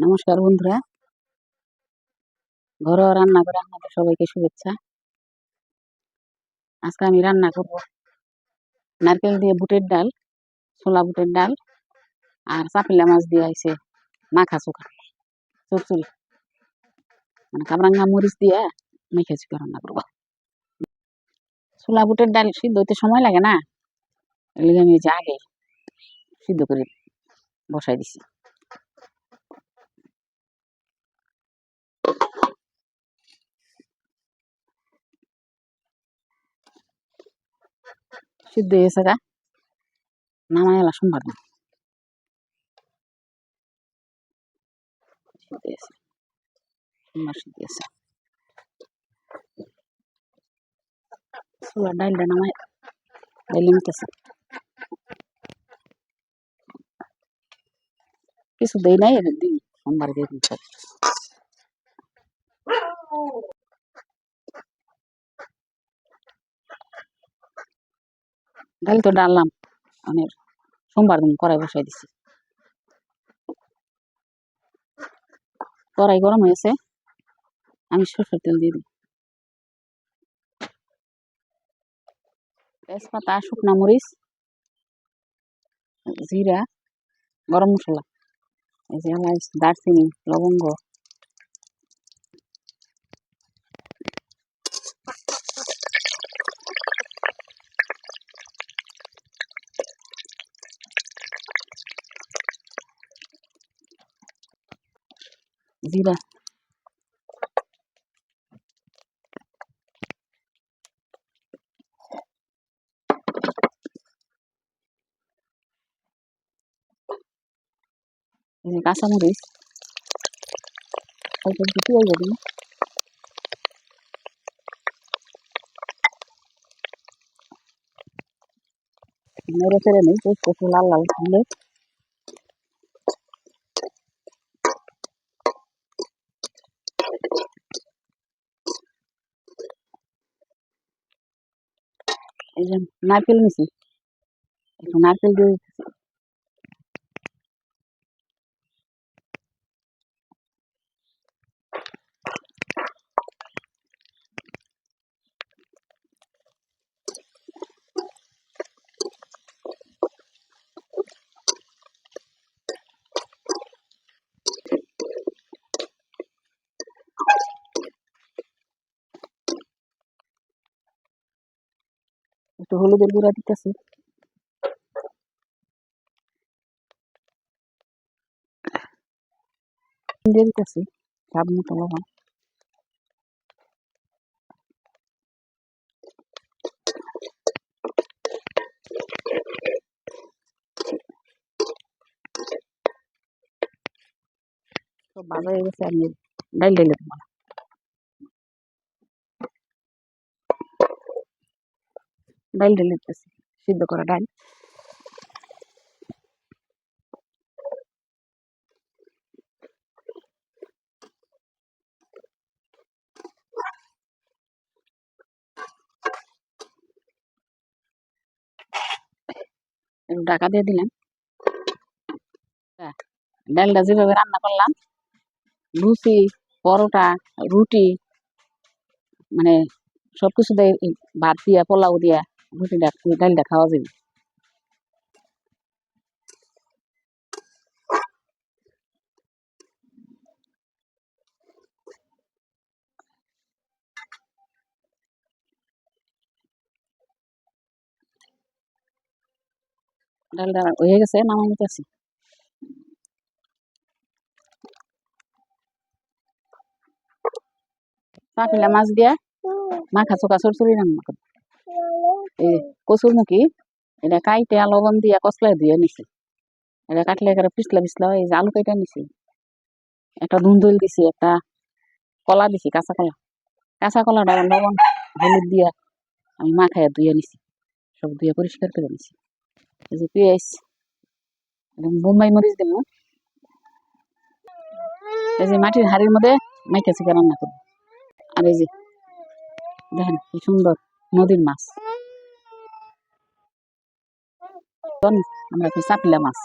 নমস্কার বন্ধুরা। ঘরোয়া রান্না করে আপনাদের সবাইকে শুভেচ্ছা। আজকে আমি রান্না করব নারকেল দিয়ে বুটের ডাল, ছোলা বুটের ডাল আর চাপিলা মাছ দিয়ে আইছে মাখা চোখা চুরচুরি মানে কামরাঙ্গা মরিচ দিয়ে মেখে চুকা রান্না করব। ছোলা বুটের ডাল সিদ্ধ হইতে সময় লাগে না, এর লিগে আমি যে আগে সিদ্ধ করে বসাই দিছি। সিদ্ধ হয়ে গেছে গা নামাই এলা হয়েছে সোমবার সিদ্ধ হয়েছে ডালটা নামাই ডাইলে নিতেছে কিছু দেই নাই দিন সোমবার দিয়ে দিন ডাল তো ডাললাম। মানে সোমবার দিন কড়াই বসাই দিছি। কড়াই গরম হয়েছে, আমি সরষের তেল দিয়ে দিই। তেজপাতা, শুকনা মরিচ, জিরা, গরম মশলা, এই যে দারচিনি, লবঙ্গ। যে কাঁচামরিচ অল্প একটু পেঁয়াজ দিই নেড়ে ফেড়ে নিই লাল লাল হলে এই যে নারকেল নিছি একটু নারকেল দিয়ে দিতেছি। একটু হলুদের গুঁড়া দিতেছি দিতেছি, স্বাদ মতো লবণ ভালো হয়ে গেছে, আমি ডাইল ডাইলে না। ডাইল ডাইলে দিতেছি সিদ্ধ করা ডাল একটু ঢাকা দিয়ে দিলাম ডালটা যেভাবে রান্না করলাম লুচি পরোটা রুটি মানে সবকিছু দিয়ে ভাত দিয়া পোলাও দিয়া রুটিটা ডালটা খাওয়া যাবে ডালটা হয়ে গেছে নামাই নিতেছি পাপিলা মাছ দিয়া মাখা চোখা চরচড়ি রান্না করব এই কচুর মুখি এটা কাইটে লবণ দিয়া কসলাই ধুয়ে নিছি। এটা কাটলে একেবারে পিছলা পিছলা এই যে আলু কেটে নিছি। একটা ধুন্দুল দিছি একটা কলা দিছি, কাঁচা কলা। কাঁচা কলাটা লবণ হলুদ দিয়া আমি মাখায় ধুয়ে নিছি। সব ধুয়ে পরিষ্কার করে নিছি। এই যে পেঁয়াজ এবং বোম্বাই মরিচ দেবো এই যে মাটির হাড়ির মধ্যে মাইকা চিকা রান্না করব আর এই যে দেখেন কি সুন্দর নদীর মাছ। আমরা কি চাপিলা মাছ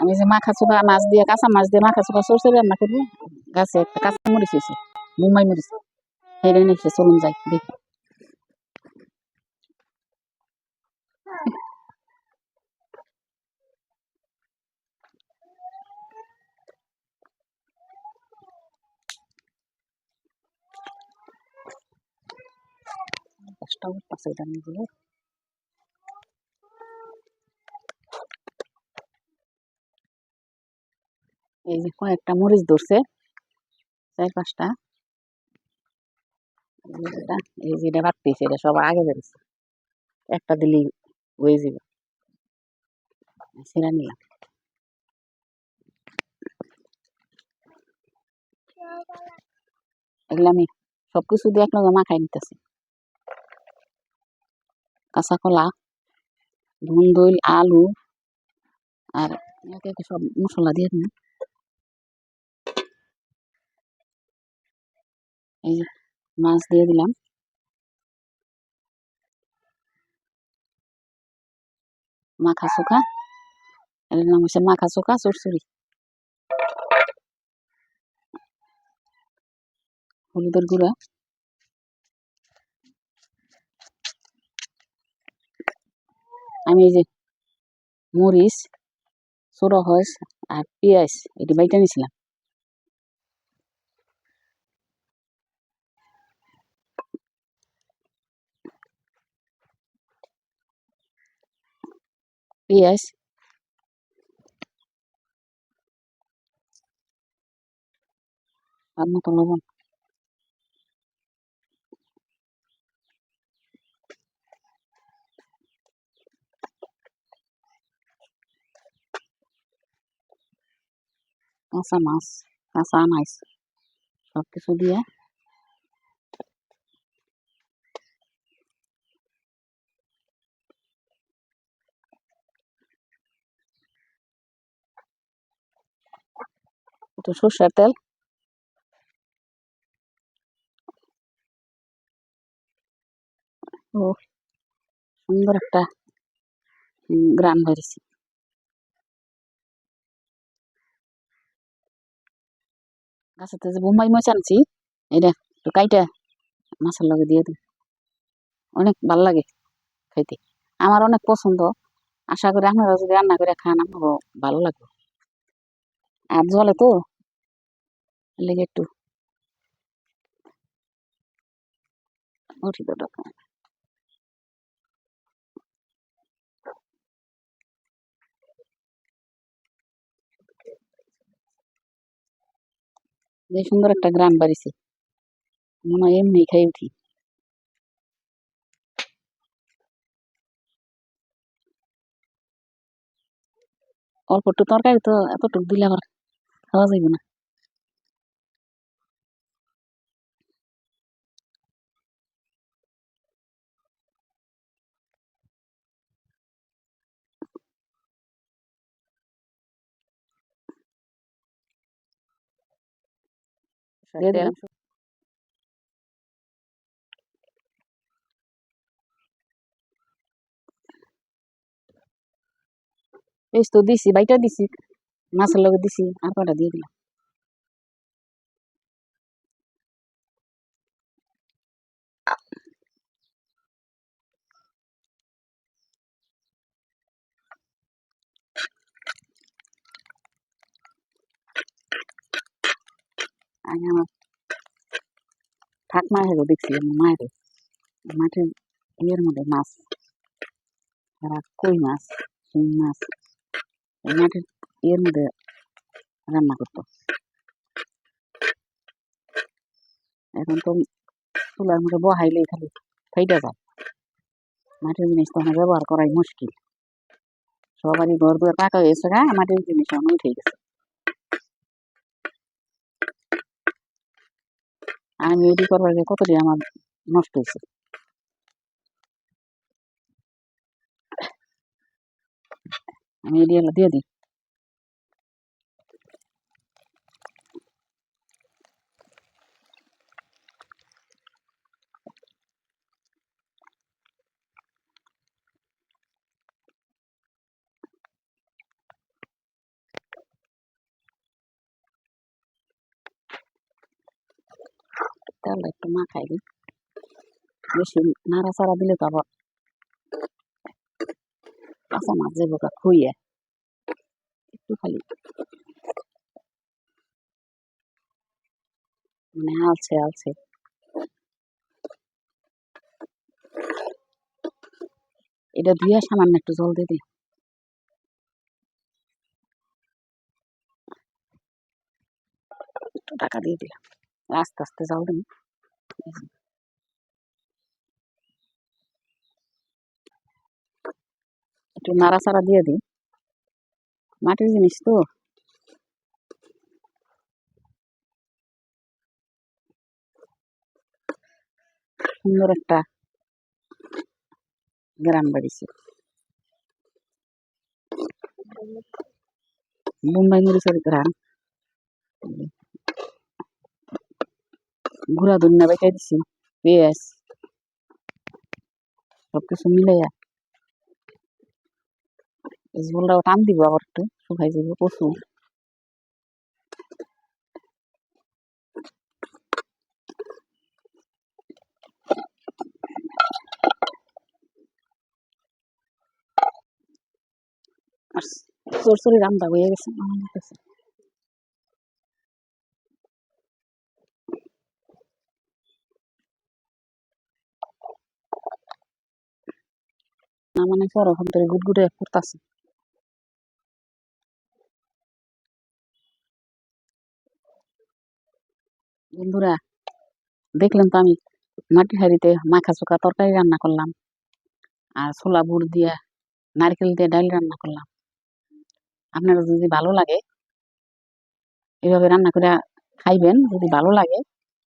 আমি যে মাখা চোখা মাছ দিয়ে কাঁচা মাছ দিয়ে মাখা চোখা সরষে রান্না করব গাছে একটা কাঁচা মরিচ হয়েছে মুম্বাই মরিচ সেইটা নিচ্ছে চলুন যাই দেখি কষ্ট করতেছে এটা নিজে এই যে কয়েকটা মরিচ ধরছে, চার পাঁচটা। এই যে এটা বাড়তেছে, এটা সব আগে বেরোচ্ছে। একটা দিলেই হয়ে যাবে। সেটা নিলাম এগুলো আমি সব কিছু দিয়ে একলগে মাখাই নিতেছি। কাঁচা কলা ধুন্দুল, আলু, আর একে সব মশলা দিয়ে এই মাছ দিয়ে দিলাম। মাখা চোখা এর নাম হচ্ছে মাখা চোখা চুরচুরি। হলুদের গুঁড়া। আমি এই যে মরিচ হস আর পেঁয়াজ, এটি বাইটা নিছিলাম। পেঁয়াজ আর মতো লবণ কাঁচা মাছ কাঁচা আনাইস সব একটু সর্ষের তেল। ও, সুন্দর একটা গ্রান বেরিয়েছে গাছেতে যে বোম্বাই মাছ আনছি, এটা একটু কাইটা মাছের লগে দিয়ে দিই। অনেক ভালো লাগে খাইতে। আমার অনেক পছন্দ। আশা করি আপনারা যদি রান্না করে খান, আমারও ভালো লাগবে। আর জলে তো একটু উঠি তো টাকা যে সুন্দর একটা গ্রাম বাড়িছে মনে হয় এমনি খাই উঠি অল্প একটু তরকারি তো এতটুকু দিলে আবার খাওয়া যাইবে না দিলাম পেস্ট তো দিছি বাইটা দিছি মাছের লগে দিছি আর কটা দিয়ে দিলাম হেগো দেখছি আমার মায়ের মাটির ইয়ের মধ্যে মাছ তারা কই মাছ শিং মাছ এই মাটির রান্না করতো এখন তো চুলার মধ্যে বহাইলেই খালি ফাইটা যায় মাটির জিনিস তো ব্যবহার করাই মুশকিল সবারই ঘর দুয়ার পাকা হয়েছে গা মাটির জিনিস এখন গেছে আমি এডি করবার গিয়ে কতটি আমার নষ্ট হয়েছে? আমি এডি দিয়ে দিই। চালটা একটু মাখাই দিই বেশি নাড়াচাড়া দিলে তো আবার কাঁচা মাছ গা খুইয়ে একটু খালি মানে আলছে আলছে এটা ধুয়ে সামান্য একটু জল দিয়ে দিই টাকা দিয়ে দিলাম আস্তে আস্তে জল দিন একটু নাড়াচাড়া দিয়ে দিই মাটির জিনিস তো সুন্দর একটা গ্রাম বাড়িছে মুম্বাই মরিচের গ্রাম ঘুরা দুনিয়া বেঁচে দিছি পেঁয়াজ সবকিছু মিলাইয়া ঝোলটাও টান দিব আবার একটু শুকাই যাব প্রচুর আর সরসরি রান্না হয়ে গেছে আমার কাছে না মানে পর ওখান থেকে গুটগুটে করতেছে। বন্ধুরা, দেখলেন তো আমি মাটির হাঁড়িতে মাখা চোখা তরকারি রান্না করলাম আর ছোলা বুট দিয়ে নারকেল দিয়ে ডাল রান্না করলাম। আপনার যদি ভালো লাগে, এভাবে রান্না করে খাইবেন, যদি ভালো লাগে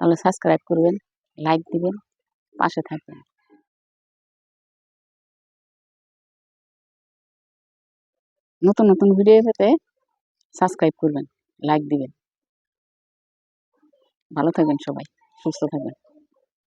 তাহলে সাবস্ক্রাইব করবেন, লাইক দিবেন, পাশে থাকবেন। নতুন নতুন ভিডিও পেতে সাবস্ক্রাইব করবেন লাইক দিবেন। ভালো থাকবেন সবাই সুস্থ থাকবেন।